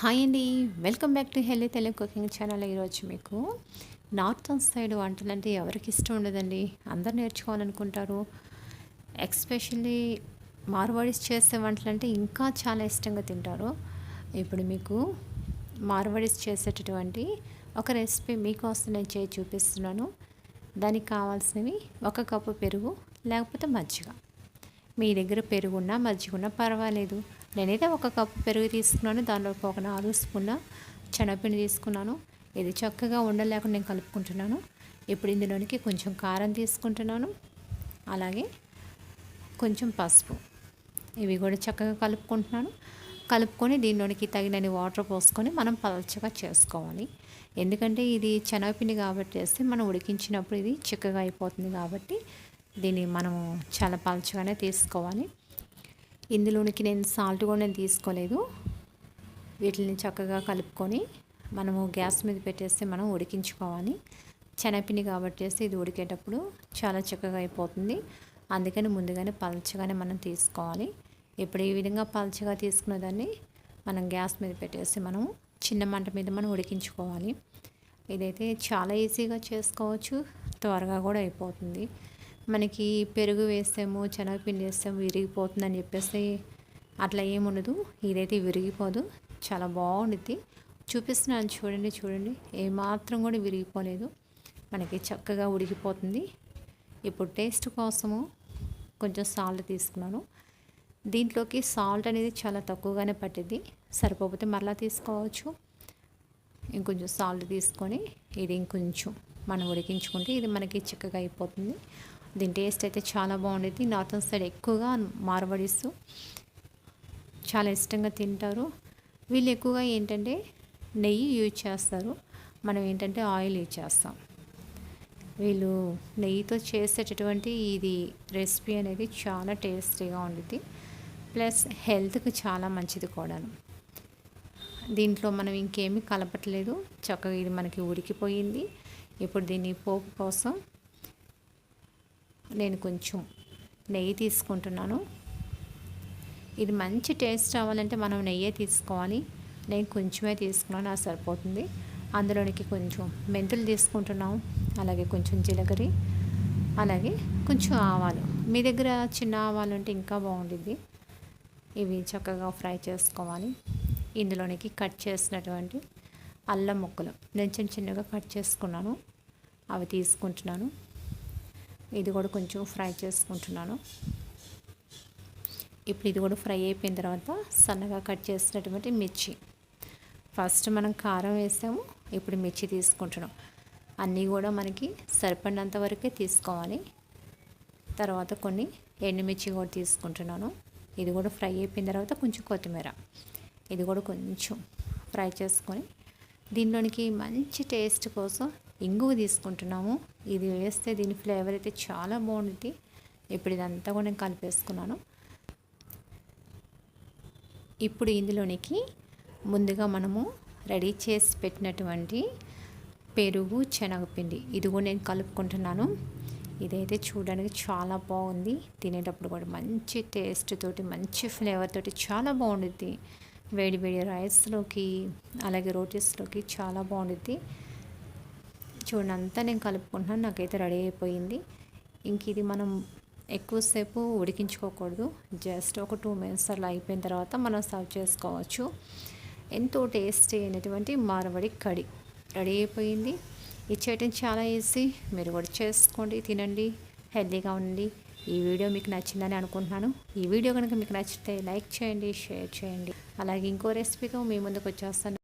Hi అండి. Welcome back to healthy Telugu cooking channel ఈరోజు మీకు నార్థన్ సైడ్ వంటలు అంటే ఎవరికి ఇష్టం ఉండదండి? అందరు నేర్చుకోవాలనుకుంటారు. ఎక్స్పెషల్లీ మార్వాడీస్ చేసే వంటలు అంటే ఇంకా చాలా ఇష్టంగా తింటారు. ఇప్పుడు మీకు మార్వాడీస్ చేసేటటువంటి ఒక రెసిపీ మీకోసం నేను చేసి చూపిస్తున్నాను. దానికి కావాల్సినవి ఒక కప్పు పెరుగు లేకపోతే మజ్జిగ. మీ దగ్గర పెరుగున్నా మజ్జిగ ఉన్నా పర్వాలేదు. నేనైతే ఒక కప్పు పెరుగు తీసుకున్నాను దానిలోకి ఒక నాలుగు స్పూన్ల శనగపిండి తీసుకున్నాను. ఇది చక్కగా ఉండలేకుండా నేను కలుపుకుంటున్నాను. ఇప్పుడు ఇందులోనికి కొంచెం కారం తీసుకుంటున్నాను. అలాగే కొంచెం పసుపు. ఇవి కూడా చక్కగా కలుపుకుంటున్నాను. కలుపుకొని దీనిలోనికి తగినన్ని వాటర్ పోసుకొని మనం పలచగా చేసుకోవాలి. ఎందుకంటే ఇది శనగపిండి కాబట్టి వేస్తే మనం ఉడికించినప్పుడు ఇది చిక్కగా అయిపోతుంది కాబట్టి దీన్ని మనము చాలా పలచగానే తీసుకోవాలి. ఇందులోనికి నేను సాల్ట్ కూడా నేను తీసుకోలేదు. వీటిని చక్కగా కలుపుకొని మనము గ్యాస్ మీద పెట్టేస్తే మనం ఉడికించుకోవాలి. శనగపిండి కాబట్టి ఇది ఉడికేటప్పుడు చాలా చక్కగా అయిపోతుంది. అందుకని ముందుగానే పలచగానే మనం తీసుకోవాలి. ఇప్పుడు ఈ విధంగా పలచగా తీసుకున్న దాన్ని మనం గ్యాస్ మీద పెట్టేసి మనం చిన్న మంట మీద మనం ఉడికించుకోవాలి. ఇదైతే చాలా ఈజీగా చేసుకోవచ్చు. త్వరగా కూడా అయిపోతుంది. మనకి పెరుగు వేస్తాము శనగపిండి వేస్తాము విరిగిపోతుందని చెప్పేసి అట్లా ఏముండదు ఇదైతే విరిగిపోదు. చాలా బాగుండుద్ది. చూపిస్తున్నాను. చూడండి చూడండి. ఏమాత్రం కూడా విరిగిపోలేదు. మనకి చక్కగా ఉడికిపోతుంది. ఇప్పుడు టేస్ట్ కోసము కొంచెం సాల్ట్ తీసుకున్నాను. దీంట్లోకి సాల్ట్ అనేది చాలా తక్కువగానే పట్టింది సరిపోతే మరలా తీసుకోవచ్చు. ఇంకొంచెం సాల్ట్ తీసుకొని ఇది ఇంకొంచెం మనం ఉడికించుకుంటే ఇది మనకి చిక్కగా అయిపోతుంది. దీని టేస్ట్ అయితే చాలా బాగుండేది. నార్థన్ సైడ్ ఎక్కువగా మార్వడిస్తూ చాలా ఇష్టంగా తింటారు. వీళ్ళు ఎక్కువగా ఏంటంటే నెయ్యి యూజ్ చేస్తారు. మనం ఏంటంటే ఆయిల్ యూజ్ చేస్తాం. వీళ్ళు నెయ్యితో చేసేటటువంటి ఇది రెసిపీ అనేది చాలా టేస్టీగా ఉండిద్ది. ప్లస్ హెల్త్కి చాలా మంచిది కూడాను. దీంట్లో మనం ఇంకేమీ కలపట్లేదు. చక్కగా ఇది మనకి ఉడికిపోయింది. ఇప్పుడు దీన్ని పోపు కోసం నేను కొంచెం నెయ్యి తీసుకుంటున్నాను. ఇది మంచి టేస్ట్ రావాలంటే మనం నెయ్యే తీసుకోవాలి. నేను కొంచెమే తీసుకున్నాను నాకు సరిపోతుంది. అందులోనికి కొంచెం మెంతులు తీసుకుంటున్నాం అలాగే కొంచెం జీలకర్ర అలాగే కొంచెం ఆవాలు. మీ దగ్గర చిన్న ఆవాలు ఉంటే ఇంకా బాగుంటుంది ఇవి చక్కగా ఫ్రై చేసుకోవాలి. ఇందులోనికి కట్ చేసినటువంటి అల్లం ముక్కలు. నేను చిన్న చిన్నగా కట్ చేసుకున్నాను. అవి తీసుకుంటున్నాను. ఇది కూడా కొంచెం ఫ్రై చేసుకుంటున్నాను. ఇప్పుడు ఇది కూడా ఫ్రై అయిపోయిన తర్వాత సన్నగా కట్ చేసినటువంటి మిర్చి. ఫస్ట్ మనం కారం వేసాము ఇప్పుడు మిర్చి తీసుకుంటున్నాం. అన్నీ కూడా మనకి సరిపడినంత వరకే తీసుకోవాలి. తర్వాత కొన్ని ఎండుమిర్చి కూడా తీసుకుంటున్నాను. ఇది కూడా ఫ్రై అయిపోయిన తర్వాత కొంచెం కొత్తిమీర. ఇది కూడా కొంచెం ఫ్రై చేసుకొని దీనిలోనికి మంచి టేస్ట్ కోసం ఇంగువ తీసుకుంటున్నాము. ఇది వేస్తే దీని ఫ్లేవర్ అయితే చాలా బాగుంటుంది. ఇప్పుడు ఇదంతా కూడా నేను కలిపేసుకున్నాను. ఇప్పుడు ఇందులోనికి ముందుగా మనము రెడీ చేసి పెట్టినటువంటి పెరుగు శనగపిండి ఇది కూడా నేను కలుపుకుంటున్నాను. ఇదైతే చూడడానికి చాలా బాగుంది. తినేటప్పుడు కూడా మంచి టేస్ట్ తోటి మంచి ఫ్లేవర్ తోటి చాలా బాగుండుద్ది. వేడి వేడి రైస్లోకి అలాగే రోటీస్లోకి చాలా బాగుండుద్ది. చూడండి అంతా నేను కలుపుకుంటున్నాను నాకైతే రెడీ అయిపోయింది. ఇంక ఇది మనం ఎక్కువసేపు ఉడికించుకోకూడదు. జస్ట్ ఒక టూ మినిట్స్ అలా అయిపోయిన తర్వాత మనం సర్వ్ చేసుకోవచ్చు. ఎంతో టేస్టీ అయినటువంటి మారవడి కడి రెడీ అయిపోయింది. ఇచ్చేయటం చాలా ఈజీ. మీరు కూడా చేసుకోండి తినండి హెల్తీగా ఉండండి. ఈ వీడియో మీకు నచ్చిందని అనుకుంటున్నాను. ఈ వీడియో కనుక మీకు నచ్చితే లైక్ చేయండి షేర్ చేయండి. అలాగే ఇంకో రెసిపీతో మీ ముందుకు వచ్చేస్తాను.